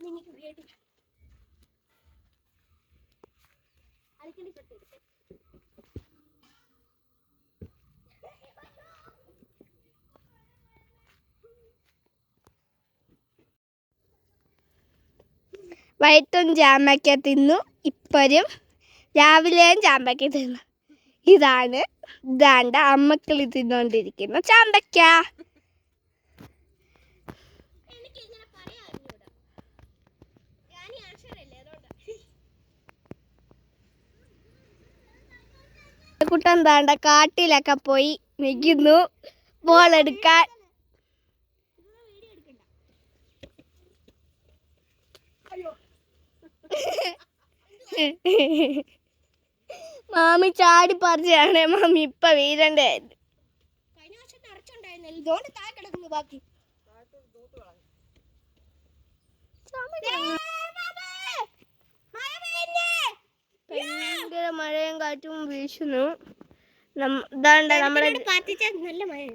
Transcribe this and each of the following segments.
എനിക്ക് വേണ്ടി. അടിക്കടി പെട്ടെടുത്ത് വൈകിട്ടും ജാമ്പയ്ക്ക തിന്നു. ഇപ്പോഴും രാവിലെയും ചാമ്പയ്ക്ക തിന്നു. ഇതാണ് ഇതാണ്ട് അമ്മക്കളി തിന്നുകൊണ്ടിരിക്കുന്ന ചാമ്പക്ക എനിക്ക് ഇങ്ങനെ പറയാൻ അറിഞ്ഞൂടാ ഞാൻ ഈ അക്ഷരല്ലേ കുട്ടൻ താണ്ട കാട്ടിലൊക്കെ പോയി നിൽക്കുന്നു ബോൾ എടുക്കാൻ. മാമി ചാടി പറിച്ചാണ്. മാമി ഇപ്പൊ കിടക്കുന്നു ബാക്കി ഭയങ്കര മഴയും കാറ്റും വീശുന്നു.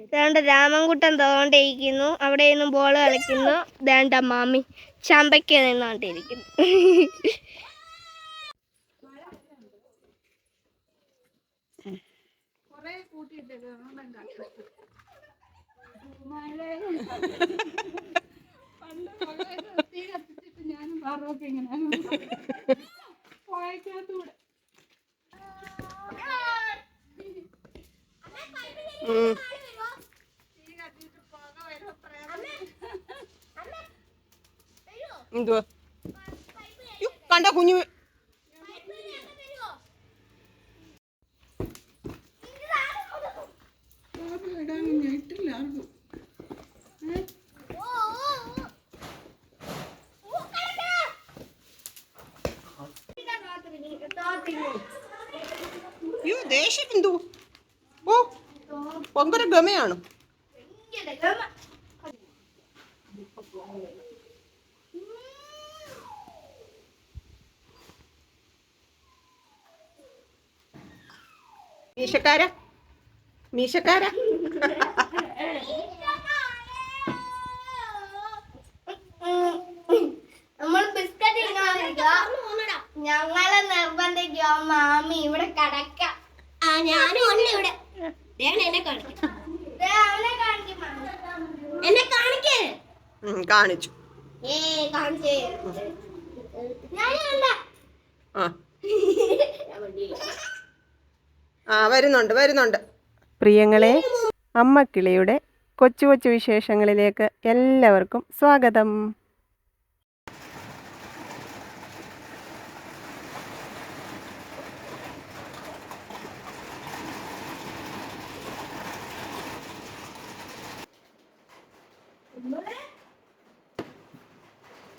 ഇതാണ്ട് രാമൻകുട്ടൻ തോണ്ടിരിക്കുന്നു അവിടെ നിന്ന് ബോൾ കളിക്കുന്നു. ഇതാണ്ട മാമി ചമ്പയ്ക്ക് നിന്നോണ്ടിരിക്കുന്നു. ഉം. എന്തുവാ? കണ്ട കുഞ്ഞു. ഗമയാണ്. മീശക്കാര? മീശക്കാര? നമ്മൾ ബിസ്ക്കറ്റ് ഞങ്ങളെ നിർബന്ധിക്കോ മാമി ഇവിടെ കടക്കാം. ആ ഞാനും ഉണ്ട് ഇവിടെ. എന്നെ കാണിക്കും. അവനെ കാണിക്കും എന്നെ കാണിക്കേ. ഉം, കാണിച്ചു. ഏ കാണിച്ചേ. ഞാനും കണ്ട. ആ. ആ വരുന്നുണ്ട് വരുന്നുണ്ട്. പ്രിയങ്ങളെ അമ്മക്കിളിയുടെ കൊച്ചു കൊച്ചു വിശേഷങ്ങളിലേക്ക് എല്ലാവർക്കും സ്വാഗതം.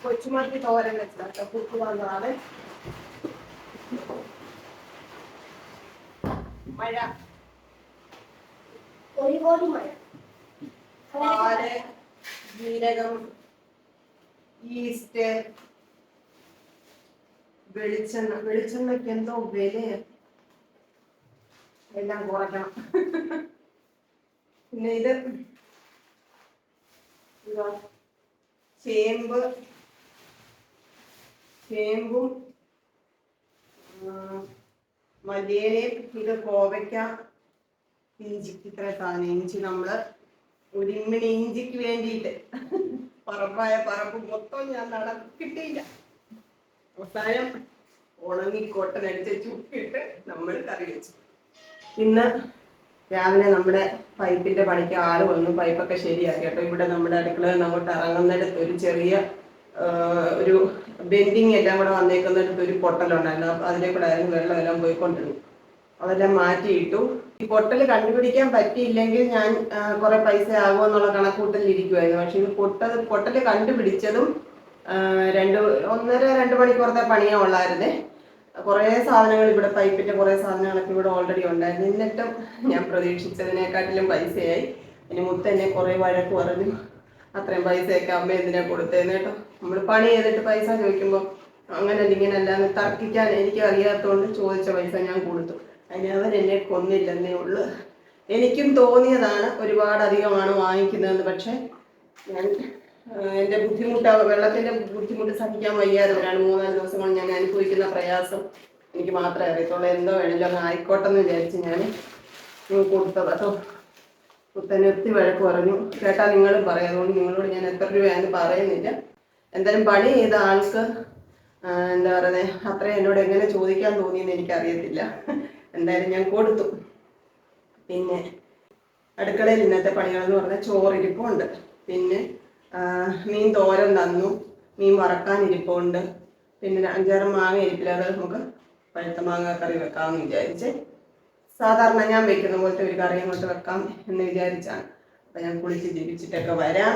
കൊച്ചുമത്തി തോരൻ വെച്ചാട്ടോ കുക്ക് വന്നതാണ്. മഴ. ഒരു കോടി മഴ. പാൽ ജീരകം ഈസ്റ്റ് വെളിച്ചെണ്ണ. വെളിച്ചെണ്ണയ്ക്ക് എന്തോ വില എല്ലാം കുറയ്ക്കണം. പിന്നെ ഇത് ചേമ്പ്. ചേമ്പും മല്ലിയിലയും ഇത് കോവയ്ക്ക ഇഞ്ചിക്ക് ഇത്ര സാധനം. ഇഞ്ചി നമ്മൾ ഒരു ഇമ്മിണി ഇഞ്ചിക്ക് വേണ്ടിയിട്ട് പറമ്പായ പറമ്പ് മൊത്തം ഞാൻ നടക്കിട്ടില്ല. അവസാനം ഉണങ്ങി കൊട്ടനടിച്ച് ചുക്കിട്ട് നമ്മൾ കറി വെച്ചു. ഇന്ന് രാവിലെ നമ്മുടെ പൈപ്പിന്റെ പണിക്ക് ആൾ വന്നു. പൈപ്പൊക്കെ ശരിയാക്കി കേട്ടോ ഇവിടെ നമ്മുടെ അടുക്കളയിൽ അങ്ങോട്ട് ഇറങ്ങുന്നിടത്ത് ഒരു ചെറിയ ഒരു ബെൻഡിങ് എല്ലാം കൂടെ വന്നേക്കുന്നിടത്ത് ഒരു പൊട്ടലുണ്ടായിരുന്നു. അപ്പൊ അതിലെ കൂടെ ആയിരുന്നു വെള്ളം എല്ലാം പോയിക്കൊണ്ടിരുന്നു. അതെല്ലാം മാറ്റിയിട്ടു. ഈ പൊട്ടൽ കണ്ടുപിടിക്കാൻ പറ്റിയില്ലെങ്കിൽ ഞാൻ കുറെ പൈസ ആകുമെന്നുള്ള കണക്കൂട്ടലിൽ ഇരിക്കുമായിരുന്നു പക്ഷെ ഇത് പൊട്ടത് പൊട്ടൽ കണ്ടുപിടിച്ചതും രണ്ട് ഒന്നര രണ്ട് മണിക്കൂറത്തെ പണിയാ ഉള്ളായിരുന്നേ. കുറേ സാധനങ്ങൾ ഇവിടെ പൈപ്പിന്റെ കുറേ സാധനങ്ങളൊക്കെ ഇവിടെ ഓൾറെഡി ഉണ്ടായിരുന്നു. എന്നിട്ടും ഞാൻ പ്രതീക്ഷിച്ചതിനെക്കാട്ടിലും പൈസയായി. ഇനി മുത്ത എന്നെ കുറേ വഴക്ക് പറഞ്ഞു. അത്രയും പൈസയൊക്കെ അമ്മ എന്തിനാ കൊടുത്തേന്ന് കേട്ടോ. നമ്മൾ പണി ചെയ്തിട്ട് പൈസ ചോദിക്കുമ്പോൾ അങ്ങനെ ഇങ്ങനെ അല്ലാന്ന് തർക്കിക്കാൻ എനിക്ക് അറിയാത്തതുകൊണ്ട് ചോദിച്ച പൈസ ഞാൻ കൊടുത്തു. അതിന് എന്നെ കൊന്നില്ലെന്നേ ഉള്ളു. എനിക്കും തോന്നിയതാണ് ഒരുപാട് അധികമാണ് വാങ്ങിക്കുന്നതെന്ന്. പക്ഷേ ഞാൻ എന്റെ ബുദ്ധിമുട്ട് വെള്ളത്തിന്റെ ബുദ്ധിമുട്ട് സഹിക്കാൻ വയ്യാത്തവരാണ് മൂന്നാൽ ദിവസം കൊണ്ട് ഞാൻ അനുഭവിക്കുന്ന പ്രയാസം. എനിക്ക് മാത്രമേ അറിയത്തുള്ളൂ. എന്തോ വേണമെങ്കിലും ആയിക്കോട്ടെ എന്ന് വിചാരിച്ച് ഞാൻ കൊടുത്തത് കേട്ടോ. കുത്തനെത്തി വഴക്ക് പറഞ്ഞു. കേട്ടാ നിങ്ങളും പറയാം. അതുകൊണ്ട് നിങ്ങളോട് ഞാൻ എത്ര രൂപയാന്ന് പറയുന്നില്ല. എന്തായാലും പണി ചെയ്ത ആൾക്ക് എന്താ പറയുന്നത് അത്രയും എന്നോട് എങ്ങനെ ചോദിക്കാൻ തോന്നിയെന്ന് എനിക്കറിയത്തില്ല. എന്തായാലും ഞാൻ കൊടുത്തു. പിന്നെ അടുക്കളയിൽ ഇന്നത്തെ പണികളെന്ന് പറഞ്ഞാൽ ചോറിരിപ്പുണ്ട്. പിന്നെ മീൻ തോരൻ തന്നു. മീൻ വറക്കാൻ ഇരിപ്പുണ്ട്. പിന്നെ അഞ്ചാറ് മാങ്ങ ഇരിപ്പില്ല. അത് നമുക്ക് പഴുത്ത മാങ്ങ കറി വെക്കാമെന്ന് വിചാരിച്ച്. സാധാരണ ഞാൻ വെക്കുന്ന പോലത്തെ ഒരു കറി അങ്ങോട്ട് വെക്കാം എന്ന് വിചാരിച്ചാണ്. അപ്പം ഞാൻ കുളിച്ച് ജീവിച്ചിട്ടൊക്കെ വരാം.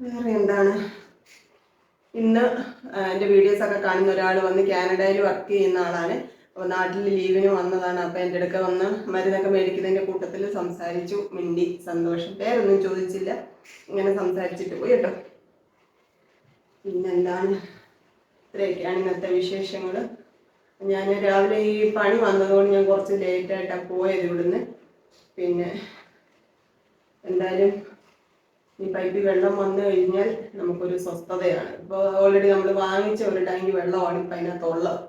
വേറെ എന്താണ്? ഇന്ന് എന്റെ വീഡിയോസ് ഒക്കെ കാണുന്ന ഒരാൾ വന്ന് കാനഡയിൽ വർക്ക് ചെയ്യുന്ന ആളാണ്. അപ്പോൾ നാട്ടിൽ ലീവിന് വന്നതാണ്. അപ്പോൾ എന്റെ അടുക്ക വന്ന് മരുന്നൊക്കെ മേടിക്കുന്നതിന്റെ കൂട്ടത്തിൽ സംസാരിച്ചു. മിണ്ടി സന്തോഷം. പേരൊന്നും ചോദിച്ചില്ല. ഇങ്ങനെ സംസാരിച്ചിട്ട് പോയി കേട്ടോ. പിന്നെന്താണ്? ഇത്രയൊക്കെയാണ് ഇന്നത്തെ വിശേഷങ്ങൾ ഞാൻ രാവിലെ ഈ പണി വന്നതുകൊണ്ട് ഞാൻ കുറച്ച് ലേറ്റായിട്ടാണ് പോയത് ഇവിടുന്ന്. പിന്നെ എന്തായാലും ഈ പൈപ്പിൽ വെള്ളം വന്നു കഴിഞ്ഞാൽ നമുക്കൊരു സ്വസ്ഥതയാണ്. ഇപ്പോൾ ഓൾറെഡി നമ്മൾ വാങ്ങിച്ച ഒരു ടാങ്കി വെള്ളമാണ് ഇപ്പം അതിനകത്തുള്ളത്.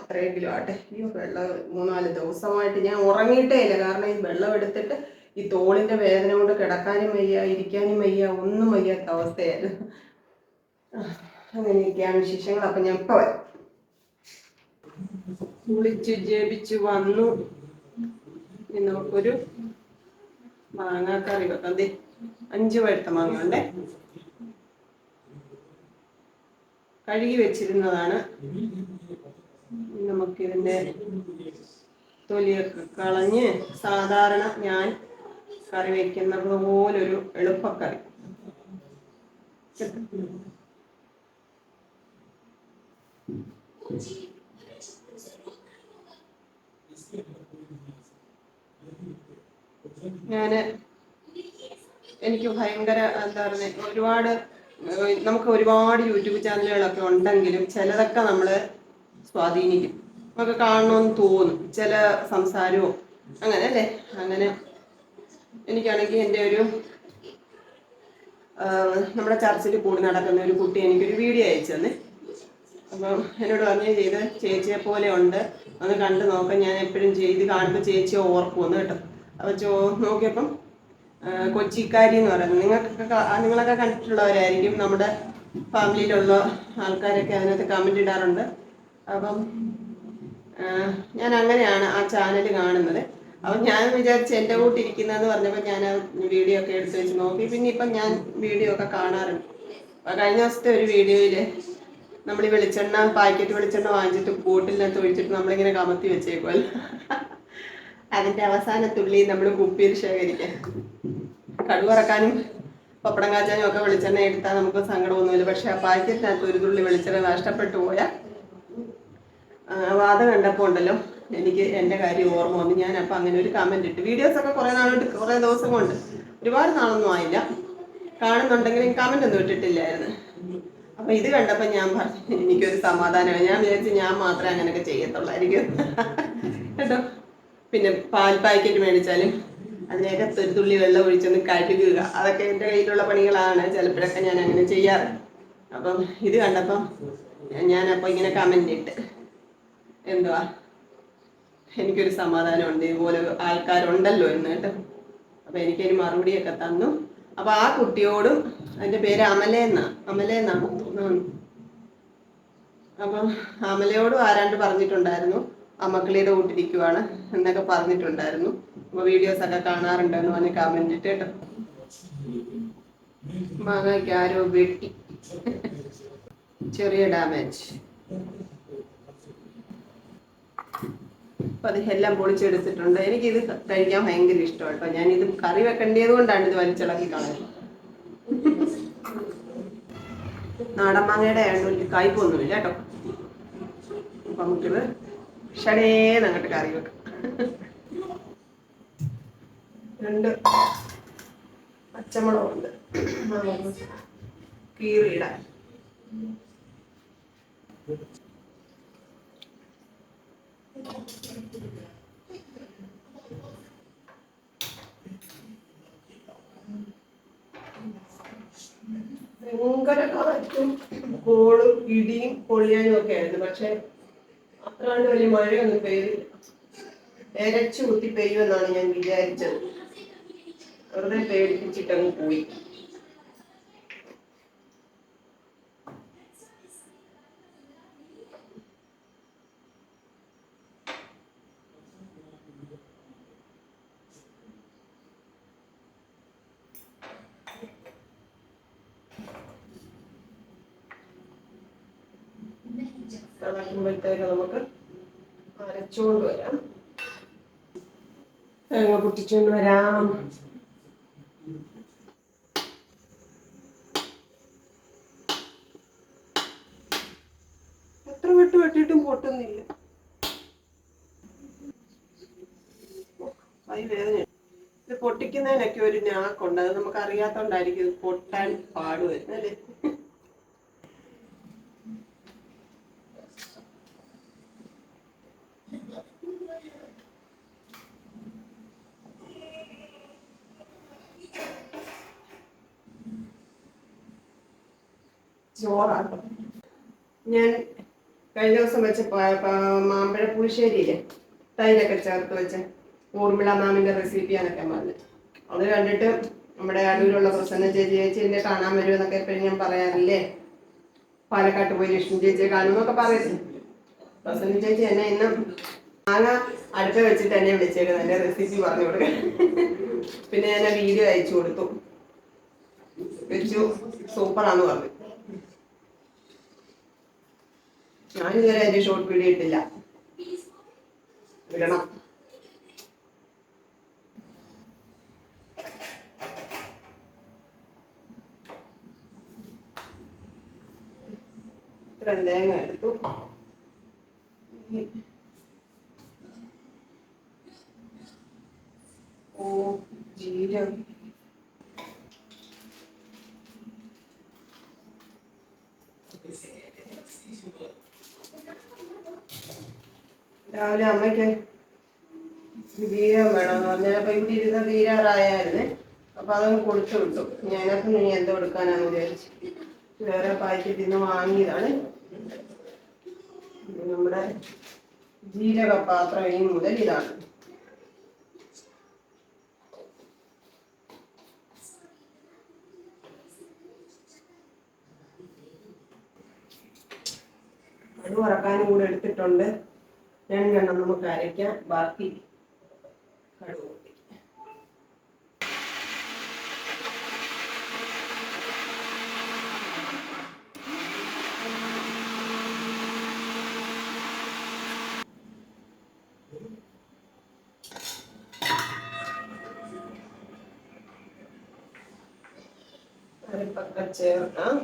അത്രയെങ്കിലും ആട്ടെ ഈ വെള്ളം മൂന്നാൽ ദിവസമായിട്ട് ഞാൻ ഉറങ്ങിയിട്ടേ ഇല്ല. കാരണം ഈ വെള്ളം എടുത്തിട്ട് ഈ തോളിന്റെ വേദന കൊണ്ട് കിടക്കാനും വയ്യ ഇരിക്കാനും വയ്യ ഒന്നും വയ്യാത്ത അവസ്ഥയായിരുന്നു. അങ്ങനെയൊക്കെയാണ് വിശേഷങ്ങൾ. അപ്പം ഞാൻ ഇപ്പോൾ വരാം. കുളിച്ച് ജപിച്ച് വന്നു. ഇനി നമുക്കൊരു മാങ്ങാക്കറി വെക്കാം. ദേ അഞ്ച് പഴുത്ത മാങ്ങ ഉണ്ടേ കഴുകി വെച്ചിരുന്നതാണ്. നമുക്കിതിന്റെ തൊലിയൊക്കെ കളഞ്ഞ് സാധാരണ ഞാൻ കറി വെക്കുന്നത് പോലൊരു എളുപ്പക്കറി. ഞാൻ എനിക്ക് ഭയങ്കര എന്താ പറയുക ഒരുപാട് നമുക്ക് ഒരുപാട് യൂട്യൂബ് ചാനലുകളൊക്കെ ഉണ്ടെങ്കിലും ചിലതൊക്കെ നമ്മൾ സ്വാധീനിക്കും. നമുക്ക് കാണണമെന്ന് തോന്നും ചില സംസാരവും അങ്ങനെ അല്ലേ? അങ്ങനെ എനിക്കാണെങ്കിൽ എന്റെ ഒരു നമ്മുടെ ചർച്ചിൽ കൂടി നടക്കുന്ന ഒരു കുട്ടി എനിക്കൊരു വീഡിയോ അയച്ചു തന്നെ. അപ്പം എന്നോട് പറഞ്ഞു ചെയ്ത് ചേച്ചിയെ പോലെ ഉണ്ട് അത് കണ്ടു നോക്കാം ഞാൻ എപ്പോഴും ചെയ്ത് കാണുമ്പോൾ ചേച്ചിയെ ഓർക്കുമെന്ന് കേട്ടോ. അപ്പോൾ ചോ നോക്കിയപ്പം കൊച്ചിക്കാരി എന്ന് പറയുന്നത്. നിങ്ങൾക്കൊക്കെ നിങ്ങളൊക്കെ കണ്ടിട്ടുള്ളവരായിരിക്കും നമ്മുടെ ഫാമിലിയിലുള്ള ആൾക്കാരൊക്കെ അതിനകത്ത് കമന്റ് ഇടാറുണ്ട്. അപ്പം ഞാൻ അങ്ങനെയാണ് ആ ചാനൽ കാണുന്നത്. അപ്പം ഞാൻ വിചാരിച്ച് എന്റെ കൂട്ടിരിക്കുന്നതെന്ന് പറഞ്ഞപ്പോൾ ഞാൻ ആ വീഡിയോ ഒക്കെ എടുത്തു വെച്ച് നോക്കി. പിന്നെ ഇപ്പം ഞാൻ വീഡിയോ ഒക്കെ കാണാറുണ്ട്. അപ്പം കഴിഞ്ഞ ദിവസത്തെ ഒരു വീഡിയോയിൽ നമ്മൾ ഈ വെളിച്ചെണ്ണ പാക്കറ്റ് വെളിച്ചെണ്ണ വാങ്ങിച്ചിട്ട് ബോട്ടിലിനകത്ത് ഒഴിച്ചിട്ട് നമ്മളിങ്ങനെ കമത്തി വെച്ചേക്കുമല്ലോ അതിന്റെ അവസാന തുള്ളി നമ്മൾ കുപ്പിയിൽ ശേഖരിക്കാൻ കടുവറക്കാനും പപ്പടം കാച്ചാനും ഒക്കെ വെളിച്ചെണ്ണ എടുത്താൽ നമുക്ക് സങ്കടമൊന്നുമില്ല. പക്ഷെ ആ പാക്കറ്റിനകത്ത് ഒരു തുള്ളി വെളിച്ചെണ്ണ നഷ്ടപ്പെട്ടു പോയാൽ വാദം കണ്ടപ്പോൾ ഉണ്ടല്ലോ എനിക്ക് എന്റെ കാര്യം ഓർമ്മ വന്നു. ഞാൻ അപ്പം അങ്ങനെ ഒരു കമന്റ് ഇട്ട്. വീഡിയോസ് ഒക്കെ കുറേ നാളോട്ട് കുറേ ദിവസം കൊണ്ട് ഒരുപാട് നാളൊന്നും ആയില്ല. കാണുന്നുണ്ടെങ്കിലും കമന്റ് ഒന്നും ഇട്ടിട്ടില്ലായിരുന്നു. അപ്പം ഇത് കണ്ടപ്പോൾ ഞാൻ പറഞ്ഞു എനിക്കൊരു സമാധാനമായി. ഞാൻ വിചാരിച്ചു ഞാൻ മാത്രമേ അങ്ങനെയൊക്കെ ചെയ്യത്തുള്ളായിരിക്കും. കേട്ടോ? പിന്നെ പാൽ പാക്കറ്റ് മേടിച്ചാലും അതിനകത്ത് ഒരു തുള്ളി വെള്ളം ഒഴിച്ചൊന്ന് കഴുകുക. അതൊക്കെ എന്റെ കയ്യിലുള്ള പണികളാണ്. ചിലപ്പോഴൊക്കെ ഞാൻ അങ്ങനെ ചെയ്യാറ്. അപ്പം ഇത് കണ്ടപ്പം ഞാനപ്പോൾ ഇങ്ങനെ കമന്റ് ഇട്ട്. എന്തുവാ? എനിക്കൊരു സമാധാനമുണ്ട്. ഇതുപോലെ ആൾക്കാരുണ്ടല്ലോ എന്ന് കേട്ടോ. അപ്പം എനിക്കൊരു മറുപടിയൊക്കെ തന്നു. അപ്പം ആ കുട്ടിയോടും അതിന്റെ പേര് അമലേന്ന. അമലേന്നാണ് തോന്നുന്നു അപ്പം അമലയോടും ആരാണ്ട് പറഞ്ഞിട്ടുണ്ടായിരുന്നു. ആ മക്കളിയുടെ കൂട്ടിരിക്കുവാണ് എന്നൊക്കെ പറഞ്ഞിട്ടുണ്ടായിരുന്നു. അപ്പോൾ വീഡിയോസ് ഒക്കെ കാണാറുണ്ട് എന്ന് പറഞ്ഞ് കമന്റ് കേട്ടോ. മാങ്ങയ്ക്ക് ആരോ വെട്ടി. ചെറിയ ഡാമേജ് അപ്പൊ അത് എല്ലാം പൊളിച്ചെടുത്തിട്ടുണ്ട്. എനിക്കിത് കഴിക്കാൻ ഭയങ്കര ഇഷ്ടമാണ് കേട്ടോ. ഇത് കറി വെക്കേണ്ടത് കൊണ്ടാണ് ഇത് വലിച്ചിളക്കി കളയുന്നത് നാടൻ മാങ്ങയുടെ ആയതുകൊണ്ട് കയ്പൊന്നുമില്ല കേട്ടോ. അപ്പൊ നമുക്കിത് ഷടേന്ന് അങ്ങോട്ട് കറി വെക്കാം. രണ്ട് പച്ചമുളകുണ്ട്. കീറിയിടാൻ. ഭയങ്കര കാറ്റും കോളും ഇടിയും പൊളിയാനും ഒക്കെ ആയിരുന്നു. പക്ഷെ അത്ര കണ്ട് വലിയ മഴയൊന്നും പെയ്തില്ല. എരച്ചു കുത്തി പെയ്യുമെന്നാണ് ഞാൻ വിചാരിച്ചത്. വെറുതെ പേടിപ്പിച്ചിട്ടങ്ങ് പോയി. നമുക്ക് അരച്ചുകൊണ്ട് വരാം. തേങ്ങ പൊട്ടിച്ചുകൊണ്ട് വരാം. എത്ര വെട്ട് വെട്ടിയിട്ടും പൊട്ടുന്നില്ല. ഇത് പൊട്ടിക്കുന്നതിനൊക്കെ ഒരു ഞാക്കുണ്ട് അത് നമുക്ക് അറിയാത്തോണ്ടായിരിക്കും ഇത് പൊട്ടാൻ പാട് അല്ലേ? ചോറാട്ടോ ഞാൻ കഴിഞ്ഞ ദിവസം വെച്ച മാമ്പഴ പുളിശ്ശേരിയില്ലേ? തൈരൊക്കെ ചേർത്ത് വെച്ച ഊർമിള മാമിന്റെ റെസിപ്പിയാണൊക്കെ പറഞ്ഞത്. അത് കണ്ടിട്ട് നമ്മുടെ അടൂരുള്ള പ്രസന്ന ചേച്ചി ചേച്ചി എന്നെ കാണാൻ വരുമെന്നൊക്കെ എപ്പോഴും ഞാൻ പറയാറില്ലേ? പാലക്കാട്ട് പോയി ലക്ഷ്മി ചേച്ചിയെ കാണുമെന്നൊക്കെ പറയുന്നു പ്രസന്ന ചേച്ചി എന്നെ ഇന്ന് മാങ്ങ അടുത്ത വെച്ചിട്ട് എന്നെ വിളിച്ചേക്കുന്നത് എന്റെ റെസിപ്പി പറഞ്ഞു കൊടുക്കാൻ പിന്നെ ഞാൻ വീഡിയോ അയച്ചു കൊടുത്തു. വെച്ചു. സൂപ്പറാന്ന് പറഞ്ഞു. ഞാനിതുവരെ അതിന് ഷോർട്ട് വീഡിയോ ഇട്ടില്ല. ഇടണം ഇത്രയും എടുത്തു ഓ ജീരകം രാവിലെ അമ്മയ്ക്ക് ജീരകം വേണമെന്ന് പറഞ്ഞാൽ അപ്പൊ ഇവിടെ ഇരുന്ന് തീരാറായായിരുന്നേ അപ്പൊ വിട്ടു ഞാനകത്ത് നീ എന്തോ എടുക്കാനാന്ന് വിചാരിച്ചു വേറെ പാക്കറ്റിൽ നിന്ന് വാങ്ങിയതാണ്. നമ്മുടെ ജീരക പാത്രം ഈ മുതൽ ഇതാണ്. അത് വറക്കാനും കൂടെ എടുത്തിട്ടുണ്ട്. രണ്ടെണ്ണം നമുക്ക് അരയ്ക്കാം. ബാക്കി കടുക് പൊട്ടിക്കാം അരപ്പൊക്കെ ചേർക്കാം.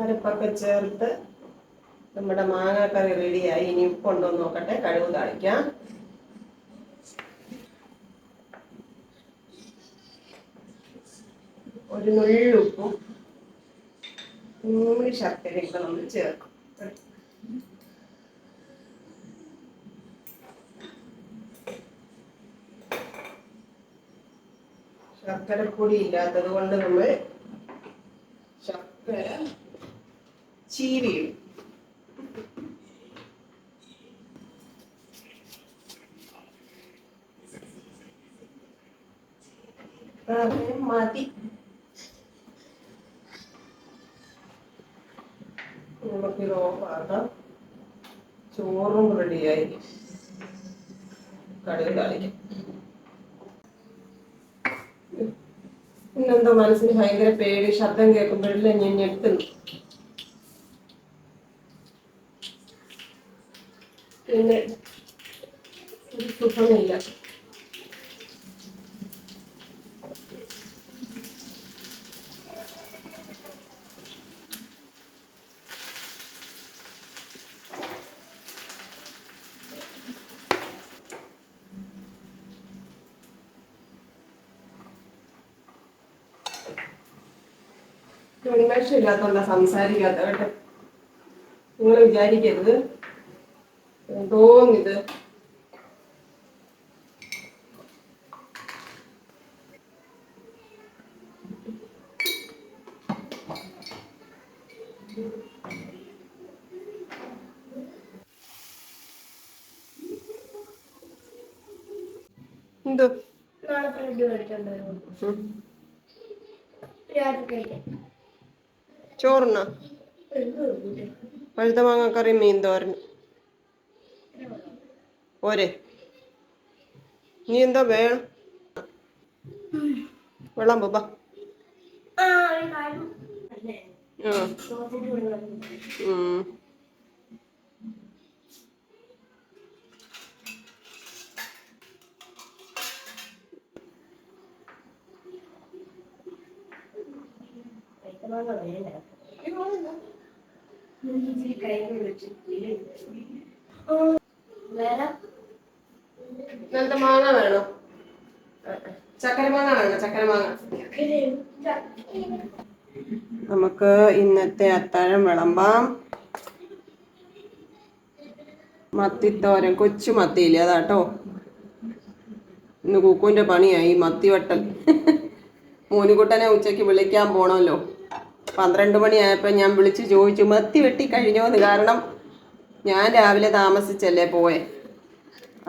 അരപ്പൊക്കെ ചേർത്ത് നമ്മുടെ മാങ്ങാക്കറി റെഡിയായി. ഇനി ഉപ്പുണ്ടോ നോക്കട്ടെ. കഴിവ് കാണിക്കാം. ഒരു നുള്ളുപ്പും നൂറ് ശർക്കരയൊക്കെ നമ്മൾ ചേർക്കും. ശർക്കരപ്പൊടി ഇല്ലാത്തത് കൊണ്ട് നമ്മൾ ശർക്കര ചീവിയിടും മതി. നമുക്കിത് ഓഫാക്കാം ചോറും റെഡിയായി. കടുക് കളിക്കും പിന്നെന്തോ മനസ്സിന് ഭയങ്കര പേടി ശബ്ദം കേൾക്കുമ്പോഴല്ലേ ഞാൻ ഞെട്ടുന്നു പിന്നെ ഒരു സുഖമില്ല. ഇല്ലാത്തോണ്ടാ സംസാരിക്കാത്ത കേട്ടെ? നിങ്ങൾ വിചാരിക്കരുത്. തോന്നിത് എന്തോ? നാളെ ബ്രെഡ്. രാത്രിയിലേക്ക് ചോറിനാ? പഴുത്ത മാങ്ങാക്കറി മീൻ തോരൻ പോരെ. നീ എന്താ വേണം? വെള്ളം പോപ്പാ ആ ഒരു കാര്യം അല്ലേ ആ സോസിന്റെ വെള്ളം ഉം. കഴിക്കണമെന്ന് വേണ്ട ഇച്ചിരി കൈകൾ വെച്ച് വേറെ ഇന്നലത്തെ മാങ്ങ വേണോ? ചക്കര വേണോ? ചക്കര നമുക്ക് ഇന്നത്തെ അത്താഴം വിളമ്പാം. മത്തിത്തോരൻ കൊച്ചു മത്തിയില്ല അതാട്ടോ? ഇന്ന് കുക്കുവിന്റെ പണിയായി മത്തി വെട്ടൽ മോനുകുട്ടനെ ഉച്ചയ്ക്ക് വിളിക്കാൻ പോണമല്ലോ. പന്ത്രണ്ട് മണിയായപ്പോൾ ഞാൻ വിളിച്ച് ചോദിച്ചു മത്തി വെട്ടി കഴിഞ്ഞോന്ന്? കാരണം ഞാൻ രാവിലെ താമസിച്ചല്ലേ പോയെ?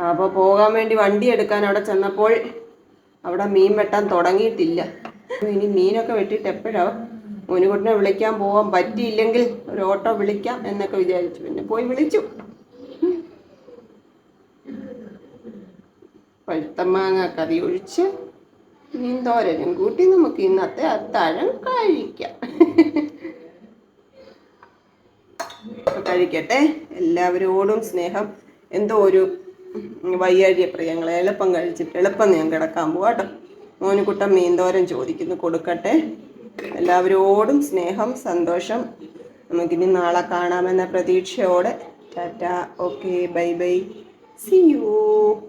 അപ്പോൾ പോകാൻ വേണ്ടി വണ്ടി എടുക്കാൻ അവിടെ ചെന്നപ്പോൾ അവിടെ മീൻ വെട്ടാൻ തുടങ്ങിയിട്ടില്ല. ഇനി മീനൊക്കെ വെട്ടിയിട്ട് എപ്പോഴോ മുനുകുട്ടിനെ വിളിക്കാൻ പോകാൻ പറ്റിയില്ലെങ്കിൽ ഒരു ഓട്ടോ വിളിക്കാം എന്നൊക്കെ വിചാരിച്ചു. പിന്നെ പോയി വിളിച്ചു. പഴുത്തമാങ്ങ കറി ഒഴിച്ച് തോരനും കൂട്ടി നമുക്ക് ഇന്നത്തെ അത്താഴം കഴിക്കാം. കഴിക്കട്ടെ. എല്ലാവരോടും സ്നേഹം. എന്തോ ഒരു വയ്യാഴിയ പ്രിയങ്ങളെ എളുപ്പം കഴിച്ചിട്ട് എളുപ്പം ഞാൻ കിടക്കാൻ പോവാട്ടോ മോനുകുട്ടം മീൻതോരൻ ചോദിക്കുന്നു കൊടുക്കട്ടെ. എല്ലാവരോടും സ്നേഹം സന്തോഷം. നമുക്കിനി നാളെ കാണാമെന്ന പ്രതീക്ഷയോടെ. Tata. Okay bye bye. See you